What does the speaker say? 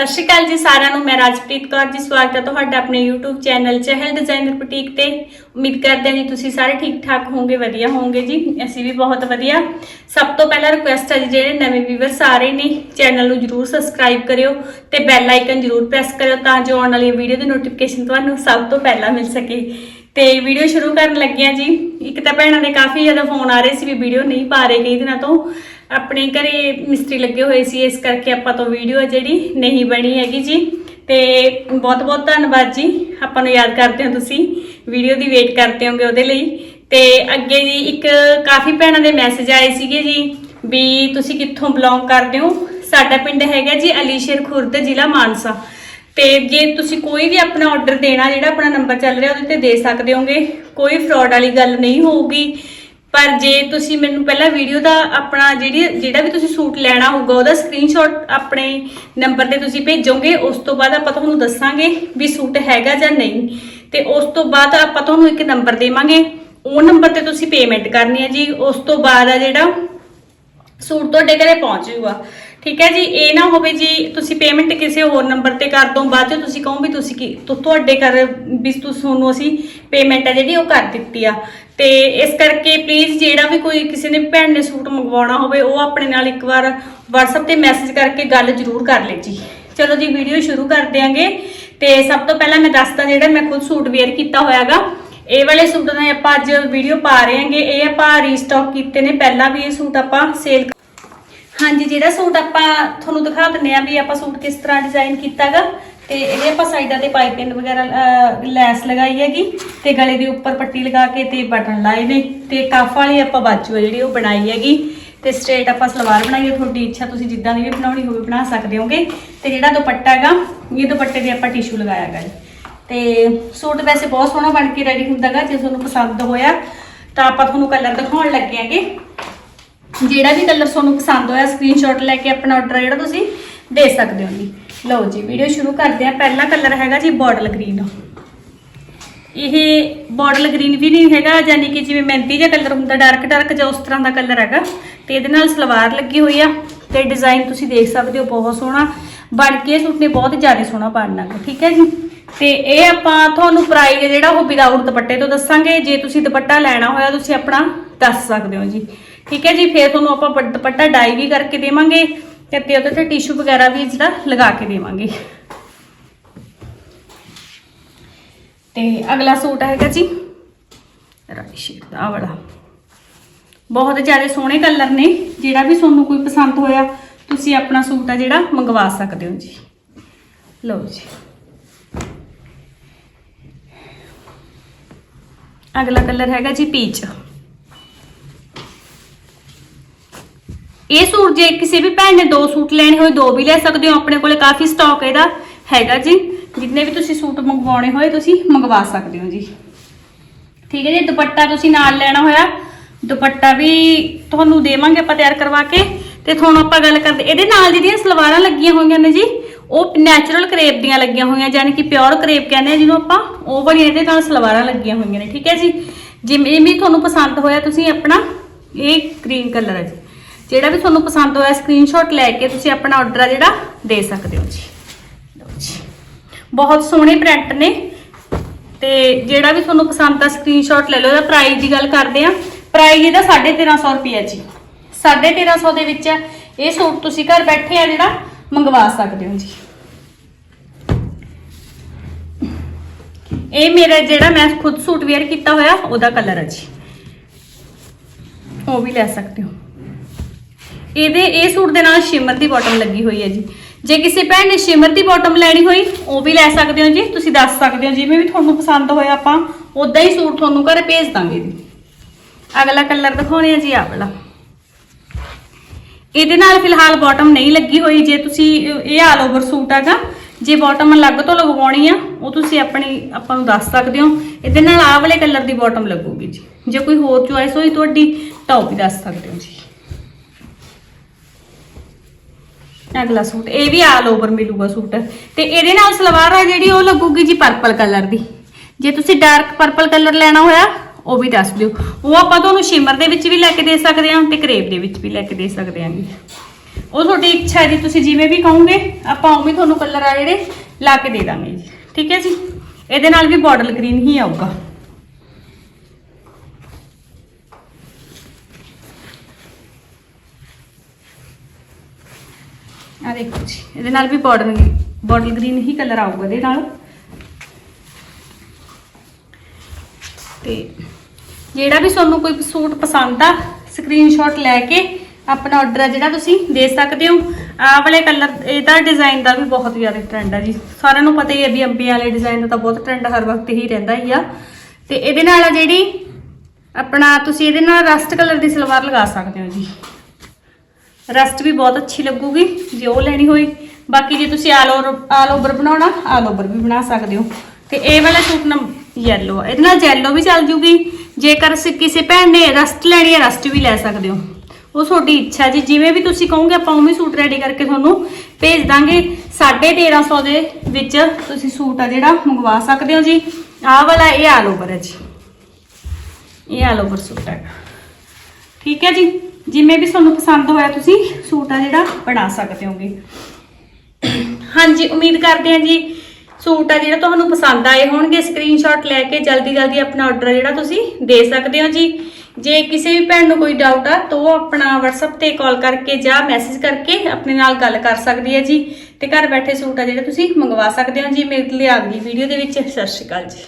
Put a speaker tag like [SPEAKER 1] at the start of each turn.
[SPEAKER 1] ਸਤਿ ਸ਼੍ਰੀ ਅਕਾਲ ਜੀ ਸਾਰਿਆਂ ਨੂੰ, ਮੈਂ ਰਾਜਪ੍ਰੀਤ ਕੌਰ ਜੀ। ਸਵਾਗਤ ਹੈ ਤੁਹਾਡਾ ਆਪਣੇ YouTube channel Chahal designer boutique ਤੇ। ਉਮੀਦ ਕਰਦੇ ਹਾਂ ਜੀ ਤੁਸੀਂ ਸਾਰੇ ਠੀਕ ਠਾਕ ਹੋਵੋਗੇ, ਵਧੀਆ ਹੋਵੋਗੇ ਜੀ। ਅਸੀਂ ਵੀ ਬਹੁਤ ਵਧੀਆ। ਸਭ ਤੋਂ ਪਹਿਲਾਂ ਰਿਕੁਐਸਟ ਹੈ ਜੀ, ਜਿਹੜੇ ਨਵੇਂ ਵੀਵਰ ਸਾਰੇ ਨੇ, ਚੈਨਲ ਨੂੰ ਜਰੂਰ ਸਬਸਕ੍ਰਾਈਬ ਕਰਿਓ ਤੇ ਬੈਲ ਆਈਕਨ ਜਰੂਰ ਪ੍ਰੈਸ ਕਰਿਓ ਤਾਂ ਜੋ ਆਉਣ ਵਾਲੀ ਵੀਡੀਓ ਦੀ ਨੋਟੀਫਿਕੇਸ਼ਨ ਤੁਹਾਨੂੰ ਸਭ ਤੋਂ ਪਹਿਲਾਂ ਮਿਲ ਸਕੇ। ਤੇ ਵੀਡੀਓ ਸ਼ੁਰੂ ਕਰਨ ਲੱਗੇ ਹਾਂ ਜੀ। ਇੱਕ ਤਾਂ ਭੈਣਾਂ ਦੇ ਕਾਫੀ ਜ਼ਿਆਦਾ ਫੋਨ ਆ ਰਹੇ ਸੀ ਵੀ ਵੀਡੀਓ ਨਹੀਂ ਪਾ ਰਹੇ ਕਈ ਦਿਨਾਂ ਤੋਂ। ਆਪਣੇ ਘਰੇ ਮਿਸਤਰੀ ਲੱਗੇ ਹੋਏ ਸੀ, ਇਸ ਕਰਕੇ ਆਪਾਂ ਤੋਂ ਵੀਡੀਓ ਹੈ ਜਿਹੜੀ ਨਹੀਂ ਬਣੀ ਹੈਗੀ ਜੀ। ਤੇ ਬਹੁਤ ਬਹੁਤ ਧੰਨਵਾਦ ਜੀ। ਆਪਾਂ ਨੂੰ ਯਾਦ ਕਰਦੇ ਹੋ ਤੁਸੀਂ। ਵੀਡੀਓ ਦੀ ਵੇਟ ਕਰਦੇ ਹੋਗੇ ਉਹਦੇ ਲਈ। ਤੇ ਅੱਗੇ ਜੀ ਇੱਕ ਕਾਫੀ ਭੈਣਾਂ ਦੇ ਮੈਸੇਜ ਆਏ ਸੀਗੇ ਜੀ ਵੀ ਤੁਸੀਂ ਕਿੱਥੋਂ ਬਿਲੋਂਗ ਕਰਦੇ ਹੋ? ਸਾਡਾ ਪਿੰਡ ਹੈਗਾ ਜੀ ਅਲੀਸ਼ੇਰ ਖੁਰਦ, ਜ਼ਿਲ੍ਹਾ ਮਾਨਸਾ। ਤੇ ਜੇ ਤੁਸੀਂ ਕੋਈ ਵੀ ਆਪਣਾ ਆਰਡਰ ਦੇਣਾ, ਜਿਹੜਾ ਆਪਣਾ ਨੰਬਰ ਚੱਲ ਰਿਹਾ, ਉਹਦੇ ਤੇ ਦੇ ਸਕਦੇ ਹੋਗੇ। ਕੋਈ ਫਰਾਡ ਵਾਲੀ ਗੱਲ ਨਹੀਂ ਹੋਊਗੀ। ਪਰ ਜੇ ਤੁਸੀਂ ਮੈਨੂੰ ਪਹਿਲਾਂ ਵੀਡੀਓ ਦਾ ਆਪਣਾ ਜਿਹੜੀ, ਜਿਹੜਾ ਵੀ ਤੁਸੀਂ ਸੂਟ ਲੈਣਾ ਹੋਊਗਾ, ਉਹਦਾ ਸਕਰੀਨਸ਼ਾਟ ਆਪਣੇ ਨੰਬਰ ਤੇ ਤੁਸੀਂ ਭੇਜੋਗੇ, ਉਸ ਤੋਂ ਬਾਅਦ ਆਪਾਂ ਤੁਹਾਨੂੰ ਦੱਸਾਂਗੇ ਵੀ ਸੂਟ ਹੈਗਾ ਜਾਂ ਨਹੀਂ। ਤੇ ਉਸ ਤੋਂ ਬਾਅਦ ਆਪਾਂ ਤੁਹਾਨੂੰ ਇੱਕ ਨੰਬਰ ਦੇਵਾਂਗੇ। ਉਹ ਨੰਬਰ ਤੇ ਤੁਸੀਂ ਪੇਮੈਂਟ ਕਰਨੀ ਹੈ ਜੀ। ਉਸ ਤੋਂ ਬਾਅਦ ਆ ਜਿਹੜਾ ਸੂਟ ਤੁਹਾਡੇ ਘਰੇ ਪਹੁੰਚ ਜਾਊਗਾ ਠੀਕ ਹੈ ਜੀ, ਇਹ ਨਾ ਹੋਵੇ ਜੀ, ਤੁਸੀਂ ਪੇਮੈਂਟ ਕਿਸੇ ਹੋਰ ਨੰਬਰ ਤੇ ਕਰ ਦੋ, ਬਾਅਦ ਚ ਤੁਸੀਂ ਕਹੋ ਵੀ ਤੁਸੀਂ ਕੀ, ਤੁ- ਤੁਹਾਡੇ ਘਰ ਵੀ ਤੁਸੀਂ ਤੁਹਾਨੂੰ ਅਸੀਂ ਪੇਮੈਂਟ ਹੈ ਜਿਹੜੀ ਉਹ ਕਰ ਦਿੱਤੀ ਆ। ਤੇ ਇਸ ਕਰਕੇ ਪਲੀਜ਼ ਜਿਹੜਾ ਵੀ ਕੋਈ ਕਿਸੇ ਨੇ ਭੈਣ ਨੇ ਸੂਟ ਮੰਗਵਾਉਣਾ ਹੋਵੇ, ਉਹ ਆਪਣੇ ਨਾਲ ਇੱਕ ਵਾਰ WhatsApp ਤੇ ਮੈਸੇਜ ਕਰਕੇ ਗੱਲ ਜ਼ਰੂਰ ਕਰ ਲੈ ਜੀ। ਚਲੋ ਜੀ ਵੀਡੀਓ ਸ਼ੁਰੂ ਕਰ ਦਿਆਂਗੇ। ਤੇ ਸਭ ਤੋਂ ਪਹਿਲਾਂ ਮੈਂ ਦੱਸਦਾ ਜਿਹੜਾ ਮੈਂ ਖੁਦ ਸੂਟ ਵੇਅਰ ਕੀਤਾ ਹੋਇਆਗਾ। ਇਹ ਵਾਲੇ ਸੂਟ ਨੇ ਆਪਾਂ ਅੱਜ ਵੀਡੀਓ ਪਾ ਰਹੇ ਹਾਂਗੇ। ਇਹ ਆਪਾਂ ਰੀਸਟਾਕ ਕੀਤੇ ਨੇ, ਪਹਿਲਾਂ ਵੀ ਇਹ ਸੂਟ ਆਪਾਂ ਸੇਲ ਹਾਂਜੀ, ਜਿਹੜਾ ਸੂਟ ਆਪਾਂ ਤੁਹਾਨੂੰ ਦਿਖਾ ਦਿੰਨੇ ਆ ਵੀ ਆਪਾਂ ਸੂਟ ਕਿਸ ਤਰ੍ਹਾਂ ਡਿਜ਼ਾਈਨ ਕੀਤਾਗਾ, ਤੇ ਇਹਦੇ ਆਪਾਂ ਸਾਈਡਾਂ ਤੇ ਪਾਈਪਿੰਗ ਵਗੈਰਾ ਲੈਸ ਲਗਾਈ ਹੈਗੀ, ਤੇ ਗਲੇ ਦੇ ਉੱਪਰ ਪੱਟੀ ਲਗਾ ਕੇ ਤੇ ਬਟਨ ਲਾਏ ਨੇ, ਤੇ ਕਫ ਵਾਲੀ ਆਪਾਂ ਬਾਜੂ ਆ ਜਿਹੜੀ ਉਹ ਬਣਾਈ ਹੈਗੀ, ਤੇ ਸਟ੍ਰੇਟ ਆਪਾਂ ਸਲਵਾਰ ਬਣਾਈ ਹੈ, ਤੁਹਾਡੀ ਇੱਛਾ ਤੁਸੀਂ ਜਿੱਦਾਂ ਦੀ ਵੀ ਬਣਾਉਣੀ ਹੋਵੇ ਬਣਾ ਸਕਦੇ ਹੋਗੇ, ਤੇ ਜਿਹੜਾ ਦੁਪੱਟਾ ਹੈਗਾ ਇਹ ਦੁਪੱਟੇ ਤੇ ਆਪਾਂ ਟਿਸ਼ੂ ਲਗਾਇਆ ਹੈਗਾ ਜੀ। ਤੇ ਸੂਟ ਵੈਸੇ ਬਹੁਤ ਸੋਹਣਾ ਬਣ ਕੇ ਰੈਡੀ ਹੁੰਦਾਗਾ, ਜੇ ਤੁਹਾਨੂੰ ਪਸੰਦ ਹੋਇਆ, ਤਾਂ ਆਪਾਂ ਤੁਹਾਨੂੰ ਕਲਰ ਦਿਖਾਉਣ ਲੱਗੇ ਆਂਗੇ ਜਿਹੜਾ ਵੀ ਕਲਰ ਤੁਹਾਨੂੰ ਪਸੰਦ ਹੋਇਆ ਸਕਰੀਨਸ਼ਾਟ ਲੈ ਕੇ ਆਪਣਾ ਆਰਡਰ ਜਿਹੜਾ ਤੁਸੀਂ ਦੇ ਸਕਦੇ ਹੋ ਜੀ। ਲਓ ਜੀ ਵੀਡੀਓ ਸ਼ੁਰੂ ਕਰਦੇ ਹਾਂ। ਪਹਿਲਾ ਕਲਰ ਹੈਗਾ ਜੀ ਬਾਟਲ ਗ੍ਰੀਨ। ਇਹ ਬਾਟਲ ਗ੍ਰੀਨ ਵੀ ਨਹੀਂ ਹੈਗਾ ਯਾਨੀ ਕਿ ਜਿਵੇਂ ਮਹਿੰਦੀ ਜਿਹਾ ਕਲਰ ਹੁੰਦਾ ਡਾਰਕ ਡਾਰਕ ਜਿਹਾ ਉਸ ਤਰ੍ਹਾਂ ਦਾ ਕਲਰ ਹੈਗਾ। ਤੇ ਇਹਦੇ ਨਾਲ ਸਲਵਾਰ ਲੱਗੀ ਹੋਈ ਆ ਤੇ ਡਿਜ਼ਾਈਨ ਤੁਸੀਂ ਦੇਖ ਸਕਦੇ ਹੋ ਬਹੁਤ ਸੋਹਣਾ। ਬਣ ਕੇ ਇਹ ਸੂਟ ਨੇ ਬਹੁਤ ਜ਼ਿਆਦਾ ਸੋਹਣਾ ਬਣਨਾ ਗਾ, ਠੀਕ ਹੈ ਜੀ। ਤੇ ਇਹ ਆਪਾਂ ਤੁਹਾਨੂੰ ਪ੍ਰਾਈਸ ਜਿਹੜਾ ਉਹ ਵਿਦਆਊਟ ਦੁਪੱਟੇ ਤੋਂ ਦੱਸਾਂਗੇ। ਜੇ ਤੁਸੀਂ ਦੁਪੱਟਾ ਲੈਣਾ ਹੋਇਆ ਤੁਸੀਂ ਆਪਣਾ ਦੱਸ ਸਕਦੇ ਹੋ ਜੀ। ਠੀਕ ਹੈ ਜੀ, ਫਿਰ ਤੁਹਾਨੂੰ ਆਪਾਂ ਦੁਪੱਟਾ ਡਾਈ ਵੀ ਕਰਕੇ ਦੇਵਾਂਗੇ ਤੇ ਉਹਦੇ ਤੇ ਟਿਸ਼ੂ ਵਗੈਰਾ ਵੀ ਜਿਹੜਾ ਲਗਾ ਕੇ ਦੇਵਾਂਗੇ। ਤੇ ਅਗਲਾ ਸੂਟ ਹੈਗਾ ਜੀ ਰਾਈ ਸ਼ੇਡ ਦਾ ਵਾਲਾ। ਬਹੁਤ ਜ਼ਿਆਦਾ ਸੋਹਣੇ ਕਲਰ ਨੇ, ਜਿਹੜਾ ਵੀ ਤੁਹਾਨੂੰ ਕੋਈ ਪਸੰਦ ਹੋਇਆ, ਤੁਸੀਂ ਆਪਣਾ ਸੂਟ ਆ ਜਿਹੜਾ ਮੰਗਵਾ ਸਕਦੇ ਹੋ ਜੀ। ਲਓ ਜੀ। ਅਗਲਾ ਕਲਰ ਹੈਗਾ ਜੀ ਪੀਚ ਇਹ ਸੂਟ ਜੇ ਕਿਸੇ ਵੀ ਭੈਣ ਨੇ ਦੋ ਸੂਟ ਲੈਣੇ ਹੋਏ, ਦੋ ਵੀ ਲੈ ਸਕਦੇ ਹੋ। ਆਪਣੇ ਕੋਲੇ ਕਾਫੀ ਸਟਾਕ ਇਹਦਾ ਹੈਗਾ ਜੀ। ਜਿੰਨੇ ਵੀ ਤੁਸੀਂ ਸੂਟ ਮੰਗਵਾਉਣੇ ਹੋਏ, ਤੁਸੀਂ ਮੰਗਵਾ ਸਕਦੇ ਹੋ ਜੀ। ਠੀਕ ਹੈ ਜੀ, ਦੁਪੱਟਾ ਤੁਸੀਂ ਨਾਲ ਲੈਣਾ ਹੋਇਆ। ਦੁਪੱਟਾ ਵੀ ਤੁਹਾਨੂੰ ਦੇਵਾਂਗੇ ਆਪਾਂ ਤਿਆਰ ਕਰਵਾ ਕੇ। ਤੇ ਤੁਹਾਨੂੰ ਆਪਾਂ ਗੱਲ ਕਰਦੇ ਇਹਦੇ ਨਾਲ ਜਿਹੜੀਆਂ ਸਲਵਾਰਾਂ ਲੱਗੀਆਂ ਹੋਈਆਂ ਨੇ ਜੀ, ਉਹ ਨੈਚੁਰਲ ਕਰੇਪ ਦੀਆਂ ਲੱਗੀਆਂ ਹੋਈਆਂ, ਯਾਨੀ ਕਿ ਪਿਓਰ ਕਰੇਪ ਕਹਿੰਦੇ ਆ ਜਿਹਨੂੰ ਆਪਾਂ। ਉਹ ਵਾਲੀਆਂ ਇਹਦੇ ਨਾਲ ਸਲਵਾਰਾਂ ਲੱਗੀਆਂ ਹੋਈਆਂ ਨੇ, ਠੀਕ ਹੈ ਜੀ। ਜਿਵੇਂ ਵੀ ਤੁਹਾਨੂੰ ਪਸੰਦ ਹੋਇਆ, ਤੁਸੀਂ ਆਪਣਾ ਇਹ ਗ੍ਰੀਨ ਕਲਰ ਹੈ ਜੀ। ਜਿਹੜਾ ਵੀ ਤੁਹਾਨੂੰ ਪਸੰਦ ਹੋਇਆ ਸਕਰੀਨਸ਼ਾਟ ਲੈ ਕੇ ਤੁਸੀਂ ਆਪਣਾ ਆਰਡਰ ਆ ਜਿਹੜਾ ਦੇ ਸਕਦੇ ਹੋ ਜੀ। ਲਓ ਜੀ। ਬਹੁਤ ਸੋਹਣੇ ਪ੍ਰਿੰਟ ਨੇ। ਤੇ ਜਿਹੜਾ ਵੀ ਤੁਹਾਨੂੰ ਪਸੰਦ ਆ ਸਕਰੀਨਸ਼ਾਟ ਲੈ ਲਓ। ਇਹਦਾ ਪ੍ਰਾਈਸ ਦੀ ਗੱਲ ਕਰਦੇ ਆ ਪ੍ਰਾਈਸ ਇਹਦਾ 1350 ਰੁਪਏ ਜੀ। 1350 ਦੇ ਵਿੱਚ ਇਹ ਸੂਟ ਤੁਸੀਂ ਘਰ ਬੈਠੇ ਆ ਜਿਹੜਾ ਮੰਗਵਾ ਸਕਦੇ ਹੋ ਜੀ। ਇਹ ਮੇਰਾ ਜਿਹੜਾ ਮੈਂ ਖੁਦ ਸੂਟ ਵੇਅਰ ਕੀਤਾ ਹੋਇਆ, ਉਹਦਾ ਕਲਰ ਹੈ ਜੀ। ਉਹ ਵੀ ਲੈ ਸਕਦੇ ਹੋ। ਇਹਦੇ ਇਹ ਸੂਟ ਦੇ ਨਾਲ ਸ਼ਿਮਰ ਦੀ ਬਾਟਮ ਲੱਗੀ ਹੋਈ ਹੈ ਜੀ। ਜੇ ਕਿਸੇ ਭੈਣ ਨੇ ਸ਼ਿਮਰ ਦੀ ਬਾਟਮ ਲੈਣੀ ਹੋਈ, ਉਹ ਵੀ ਲੈ ਸਕਦੇ ਹੋ ਜੀ। ਤੁਸੀਂ ਦੱਸ ਸਕਦੇ ਹੋ, ਜਿਵੇਂ ਵੀ ਤੁਹਾਨੂੰ ਪਸੰਦ ਹੋਇਆ ਆਪਾਂ ਉਦਾਂ ਹੀ ਸੂਟ ਤੁਹਾਨੂੰ ਘਰੇ ਭੇਜ ਦਾਂਗੇ ਜੀ। ਅਗਲਾ ਕਲਰ ਦਿਖਾਉਣੇ ਆ ਜੀ ਆਹ ਵਾਲਾ। ਇਹਦੇ ਨਾਲ ਫਿਲਹਾਲ ਬਾਟਮ ਨਹੀਂ ਲੱਗੀ ਹੋਈ, ਜੇ ਤੁਸੀਂ ਇਹ ਆਲ ਓਵਰ ਸੂਟ ਹੈਗਾ, ਜੇ ਬਾਟਮ ਅਲੱਗ ਤੋਂ ਲਗਵਾਉਣੀ ਆ, ਉਹ ਤੁਸੀਂ ਆਪਣੀ ਆਪਾਂ ਨੂੰ ਦੱਸ ਸਕਦੇ ਹੋ। ਇਹਦੇ ਨਾਲ ਆਹ ਵਾਲੇ ਕਲਰ ਦੀ ਬਾਟਮ ਲੱਗੂਗੀ ਜੀ। ਜੇ ਕੋਈ ਹੋਰ ਚੁਆਇਸ ਹੋਈ ਤੁਹਾਡੀ, ਤਾਂ ਉਹ ਵੀ ਦੱਸ ਸਕਦੇ ਹੋ ਜੀ। ਅਗਲਾ ਸੂਟ, ਇਹ ਵੀ ਆਲ ਓਵਰ ਮਿਲੂਗਾ ਸੂਟ। ਤੇ ਇਹਦੇ ਨਾਲ ਸਲਵਾਰ ਆ ਜਿਹੜੀ, ਉਹ ਲੱਗੂਗੀ ਜੀ ਪਰਪਲ ਕਲਰ ਦੀ। ਜੇ ਤੁਸੀਂ ਡਾਰਕ ਪਰਪਲ ਕਲਰ ਲੈਣਾ ਹੋਇਆ, ਉਹ ਵੀ ਦੱਸ ਦਿਓ। ਉਹ ਆਪਾਂ ਤੁਹਾਨੂੰ ਸ਼ਿਮਰ ਦੇ ਵਿੱਚ ਵੀ ਲੈ ਕੇ ਦੇ ਸਕਦੇ ਹਾਂ ਤੇ ਕਰੇਪ ਦੇ ਵਿੱਚ ਵੀ ਲੈ ਕੇ ਦੇ ਸਕਦੇ ਹਾਂ ਜੀ। ਉਹ ਤੁਹਾਡੀ ਇੱਛਾ ਹੈ ਜੀ, ਤੁਸੀਂ ਜਿਵੇਂ ਵੀ ਕਹੋਗੇ, ਆਪਾਂ ਉਵੇਂ ਤੁਹਾਨੂੰ ਕਲਰ ਆ ਜਿਹੜੇ ਲਾ ਕੇ ਦੇ ਦਾਂਗੇ ਜੀ। ਠੀਕ ਹੈ ਜੀ? ਇਹਦੇ ਨਾਲ ਵੀ ਬਾਰਡਰ ਗ੍ਰੀਨ ਹੀ ਆਊਗਾ। ਆ ਦੇਖੋ ਜੀ, ਇਹਦੇ ਨਾਲ ਵੀ ਬਾਰਡਰ ਬਾਰਡਰ ਗ੍ਰੀਨ ਹੀ ਕਲਰ ਆਊਗਾ ਇਹਦੇ ਨਾਲ। ਤੇ ਜਿਹੜਾ ਵੀ ਤੁਹਾਨੂੰ ਕੋਈ ਸੂਟ ਪਸੰਦ ਆ ਸਕਰੀਨਸ਼ਾਟ ਲੈ ਕੇ ਆਪਣਾ ਆਰਡਰ ਆ ਜਿਹੜਾ ਤੁਸੀਂ ਦੇ ਸਕਦੇ ਹੋ। ਆਹ ਵਾਲੇ ਕਲਰ ਇਹਦਾ ਡਿਜ਼ਾਈਨ ਦਾ ਵੀ ਬਹੁਤ ਜ਼ਿਆਦਾ ਟ੍ਰੈਂਡ ਆ ਜੀ। ਸਾਰਿਆਂ ਨੂੰ ਪਤਾ ਹੀ ਹੈ ਵੀ ਅੰਬੀ ਵਾਲੇ ਡਿਜ਼ਾਈਨ ਦਾ ਤਾਂ ਬਹੁਤ ਟ੍ਰੈਂਡ ਹਰ ਵਕਤ ਹੀ ਰਹਿੰਦਾ ਹੀ ਆ। ਤੇ ਇਹਦੇ ਨਾਲ ਆ ਜਿਹੜੀ ਆਪਣਾ ਤੁਸੀਂ ਇਹਦੇ ਨਾਲ ਰਸਟ ਕਲਰ ਦੀ ਸਲਵਾਰ ਲਗਾ ਸਕਦੇ ਹੋ ਜੀ। ਰਸਟ ਵੀ ਬਹੁਤ ਅੱਛੀ ਲੱਗੂਗੀ, ਜੇ ਉਹ ਲੈਣੀ ਹੋਈ। ਬਾਕੀ ਜੇ ਤੁਸੀਂ ਆਲ ਓਵਰ ਆਲ ਓਵਰ ਬਣਾਉਣਾ, ਆਲ ਓਵਰ ਵੀ ਬਣਾ ਸਕਦੇ ਹੋ। ਤੇ ਇਹ ਵਾਲਾ ਸੂਟ ਨਾ ਯੈਲੋ ਆ। ਇਹਦੇ ਨਾਲ ਯੈਲੋ ਵੀ ਚੱਲ ਜੂਗੀ। ਜੇਕਰ ਸ- ਕਿਸੇ ਭੈਣ ਨੇ ਰਸਟ ਲੈਣੀ ਹੈ ਰਸਟ ਵੀ ਲੈ ਸਕਦੇ ਹੋ। ਉਹ ਤੁਹਾਡੀ ਇੱਛਾ ਜੀ, ਜਿਵੇਂ ਵੀ ਤੁਸੀਂ ਕਹੋਗੇ, ਆਪਾਂ ਉਵੇਂ ਸੂਟ ਰੈਡੀ ਕਰਕੇ ਤੁਹਾਨੂੰ ਭੇਜ ਦਾਂਗੇ। 1350 ਦੇ ਵਿੱਚ ਤੁਸੀਂ ਸੂਟ ਆ ਜਿਹੜਾ, ਮੰਗਵਾ ਸਕਦੇ ਹੋ ਜੀ। ਆਹ ਵਾਲਾ, ਇਹ ਆਲ ਓਵਰ ਹੈ ਜੀ। ਇਹ ਆਲ ਓਵਰ ਸੂਟ ਹੈ ਠੀਕ ਹੈ ਜੀ? ਜਿਵੇਂ ਵੀ ਤੁਹਾਨੂੰ ਪਸੰਦ ਹੋਇਆ ਤੁਸੀਂ ਸੂਟ ਆ ਜਿਹੜਾ ਬਣਾ ਸਕਦੇ ਹੋਗੇ। ਹਾਂਜੀ, ਉਮੀਦ ਕਰਦੇ ਹਾਂ ਜੀ ਸੂਟ ਆ ਜਿਹੜਾ ਤੁਹਾਨੂੰ ਪਸੰਦ ਆਏ ਹੋਣਗੇ। ਸਕਰੀਨਸ਼ਾਟ ਲੈ ਕੇ ਜਲਦੀ ਜਲਦੀ ਆਪਣਾ ਆਰਡਰ ਜਿਹੜਾ ਤੁਸੀਂ ਦੇ ਸਕਦੇ ਹੋ ਜੀ। ਜੇ ਕਿਸੇ ਵੀ ਭੈਣ ਨੂੰ ਕੋਈ ਡਾਊਟ ਆ, ਤਾਂ ਉਹ ਆਪਣਾ WhatsApp ਤੇ ਕਾਲ ਕਰਕੇ ਜਾਂ ਮੈਸੇਜ ਕਰਕੇ ਆਪਣੇ ਨਾਲ ਗੱਲ ਕਰ ਸਕਦੀ ਹੈ ਜੀ। ਤੇ ਘਰ ਬੈਠੇ ਸੂਟ ਆ ਜਿਹੜੇ ਤੁਸੀਂ ਮੰਗਵਾ ਸਕਦੇ ਹੋ ਜੀ। ਮੇਰੇ ਲਈ ਅਗਲੀ ਵੀਡੀਓ ਦੇ ਵਿੱਚ। ਸਤਿ ਸ਼੍ਰੀ ਅਕਾਲ ਜੀ।